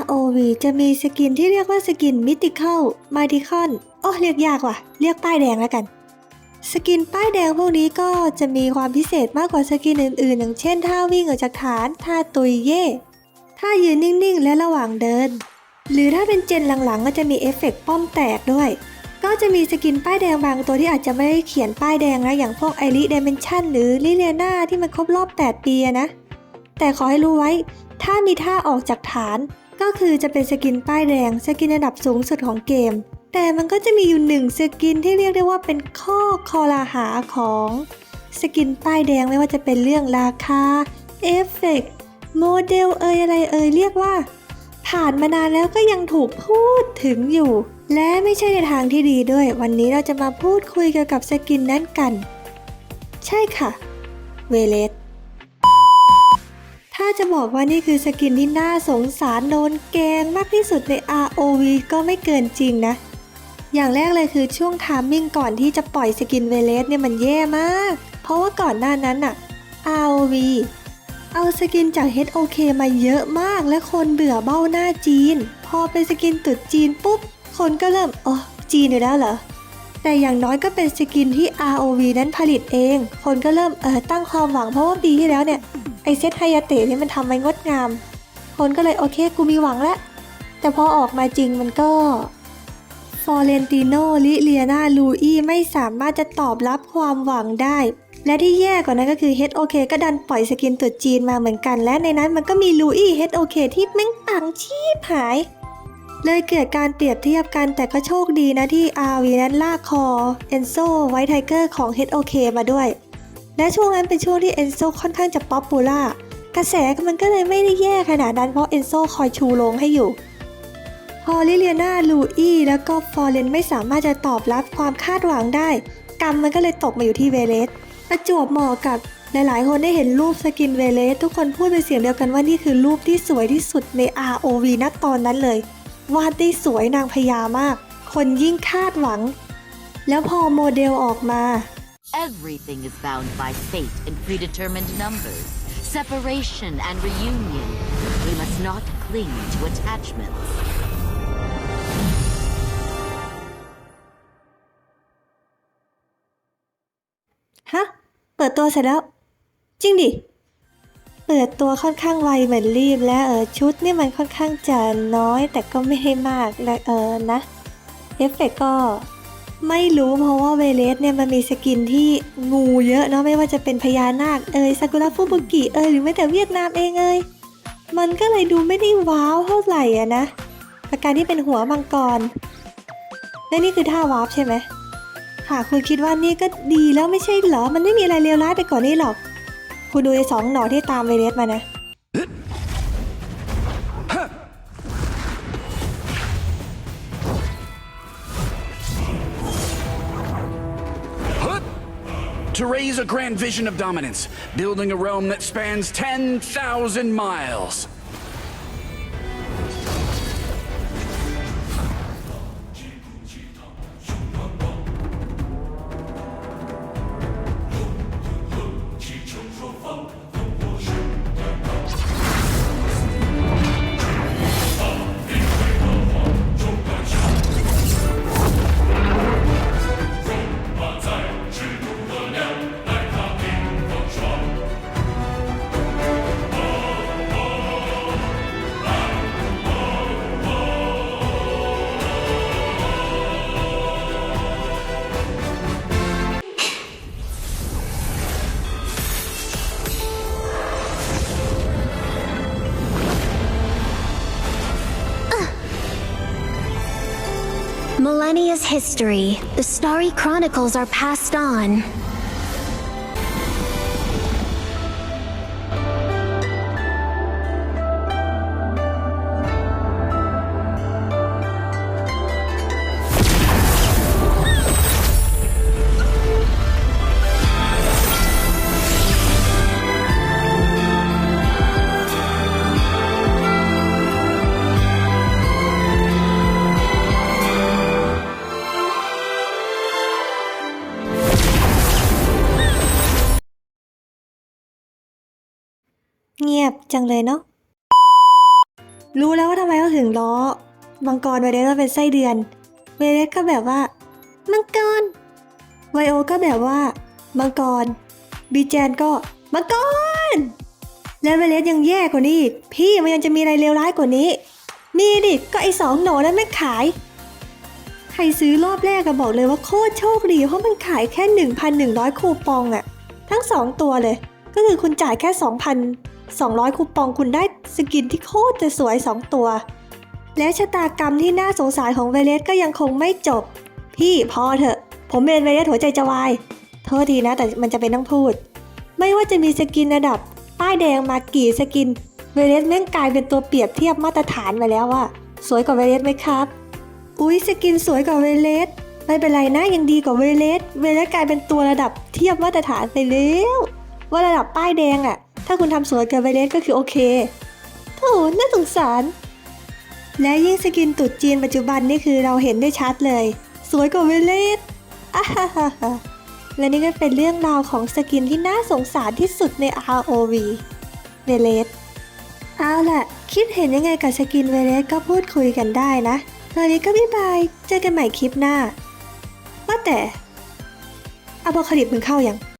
ROV จะมีสกินที่เรียกว่าสกิน Mythical m y t h i c o n โอ้เรียกยากว่ะ เรียกป้ายแดงแล้วกัน สกินป้ายแดงพวกนี้ก็จะมีความพิเศษมากกว่าสกินอื่นๆ อย่างเช่นท่าวิ่งออกจากฐานท่าตุยเย่ท่ายืนนิ่งๆ และระหว่างเดิน หรือถ้าเป็นเจนหลังๆ ก็จะมีเอฟเฟกต์ป้อมแตกด้วย ก็จะมีสกินป้ายแดงบางตัวที่อาจจะไม่ได้เขียนป้ายแดงนะอย่างพวกไอริเดเมนชันหรือลิเลียนาที่มันครบรอบ 8 ปีนะแต่ขอให้รู้ไว้ ถ้ามีท่าออกจากฐาน ก็คือจะเป็นสกินป้ายแดงสกินระดับสูงสุดของเกม แต่มันก็จะมีอยู่หนึ่งสกินที่เรียกได้ว่าเป็นข้อคอรหาของสกินป้ายแดงไม่ว่าจะเป็นเรื่องราคาเอฟเฟกต์โมเดลเอยอะไรเอยเรียกว่า ผ่านมานานแล้วก็ยังถูกพูดถึงอยู่ และไม่ใช่ในทางที่ดีด้วย วันนี้เราจะมาพูดคุยเกี่ยวกับสกินนั้นกัน ใช่ค่ะ เวเลส ถ้าจะบอกว่านี่คือสกินที่น่าสงสารโดนแกงมากที่สุดใน ROV ก็ไม่เกินจริงนะ อย่างแรกเลยคือช่วงทามมิ่งก่อนที่จะปล่อยสกินเวเลสเนี่ยมันแย่มาก เพราะว่าก่อนหน้านั้นอะ ROV เอาสกินจาก HOK มาเยอะมากและคนเบื่อเบ้าหน้าจีน พอเป็นสกินตุดจีนปุ๊บ คนก็เริ่มอ๋อจีนอยู่แล้วเหรอ แต่อย่างน้อยก็เป็นสกินที่ ROV นั้นผลิตเอง คนก็เริ่มเออตั้งความหวังเพราะว่าปีที่แล้วเนี่ย ไอเซตไฮยาเตะนี่มันทำไว้งดงาม คนก็เลยโอเคกูมีหวังแล้ว แต่พอออกมาจริงมันก็ฟอเรนติโนลิเลียนาลูอี้ไม่สามารถจะตอบรับความหวังได้ และที่แย่กว่านั้นก็คือ HOK ก็ดันปล่อยสกินตัวจีนมาเหมือนกัน และในนั้นมันก็มีลูอี้ HOK ที่แม่งปังชีพหาย เลยเกิดการเปรียบเทียบกันแต่ก็โชคดีนะที่ RV นั้นลากคอเอนโซไวท์ไทเกอร์ของ HOK มาด้วย และช่วงนั้นเป็นช่วงที่เอนโซค่อนข้างจะป๊อปปูล่ากระแสมันก็เลยไม่ได้แย่ขนาดนั้นเพราะเอนโซคอยชูโรงให้อยู่ พอลิเลียนาลูอี้แล้วก็ฟอร์เรนไม่สามารถจะตอบรับความคาดหวังได้ กรรมมันก็เลยตกมาอยู่ที่เวเลสประจวบเหมาะกับหลายๆ คนได้เห็นรูปสกินเวเลสทุกคนพูดเป็นเสียงเดียวกันว่านี่คือรูปที่สวยที่สุดใน ROV ณตอนนั้นเลยวาดได้สวยนางพญามาก คนยิ่งคาดหวัง แล้วพอโมเดลออกมา Everything is bound by fate and predetermined numbers, separation and reunion. We must not cling to attachments. ฮะ เปิดตัวเสร็จแล้ว จริงดิ เปิดตัวค่อนข้างไวเหมือนรีบและเออชุดนี่มันค่อนข้างจะน้อยแต่ก็ไม่ให้มากและเออนะ เอฟเฟกก็ ไม่รู้เพราะว่าเวเลสเนี่ยมันมีสกินที่งูเยอะเนาะไม่ว่าจะเป็นพญานาคเอยซากุระฟุบุกิเอยหรือแม้แต่เวียดนามเองเอยมันก็เลยดูไม่ได้ว้าวเท่าไหร่อะนะอาการที่เป็นหัวมังกรและนี่คือท่าวาร์ปใช่ไหมหากคุณคิดว่านี่ก็ดีแล้วไม่ใช่เหรอ มันไม่มีอะไรเลวร้ายไปกว่อนนี้หรอก คุณดูไอ้สองหนอที่ตามเวเลสมานะ To raise a grand vision of dominance, building a realm that spans 10,000 miles. Millennia's history, the starry chronicles are passed on.. เงียบจังเลยเนาะ รู้แล้วว่าทำไมเขาถึงล้อ มังกรไวเลสว่าเป็นไส้เดือน เวเลสก็แบบว่า มังกร ไวโอก็แบบว่า มังกร บีแจนก็ มังกร แล้วเวเลสยังแย่กว่านี้อีก พี่มันยังจะมีอะไรเลวร้ายกว่านี้ มีดิ ก็ไอสองหนอนั้นไม่ขาย ใครซื้อรอบแรกก็บอกเลยว่าโคตรโชคดีเพราะมันขายแค่ 1,100 คูปองอะทั้ง 2 ตัวเลย ก็คือคุณจ่ายแค่ 200 คูปองคุณได้สกินที่โคตรจะสวย 2 ตัว และชะตากรรมที่น่าสงสารของเวเลสก็ยังคงไม่จบ พี่พอเถอะ ผมเป็นเวเลสหัวใจจะวาย โทษทีนะแต่มันจะเป็นต้องพูด ไม่ว่าจะมีสกินระดับ ป้ายแดงมากี่สกิน เวเลสแม่งกลายเป็นตัวเปรียบเทียบมาตรฐานไปแล้วอะสวยกว่าเวเลสไหมครับ อุ๊ยสกินสวยกว่าเวเลสไม่เป็นไรนะยังดีกว่าเวเลสเวเลสกลายเป็นตัวระดับเทียบมาตรฐานไปแล้ว ว่าระดับป้ายแดงอะ ถ้าคุณทำสวยกับเวเลสก็คือโอเคโถน่าสงสาร และยิ่งสกินตุดจีนปัจจุบันนี่คือเราเห็นได้ชัดเลย สวยกว่าเวเลสอ่าฮ่าฮ่าและนี่ก็เป็นเรื่องราวของสกินที่น่าสงสารที่สุดใน ROV เวเลสเอาล่ะ คิดเห็นยังไงกับสกินเวเลสก็พูดคุยกันได้นะตอนนี้ก็บ๊ายบาย เจอกันใหม่คลิปหน้า ว่าแต่อ p พ c a ค y ลิปมึงเข้ายัง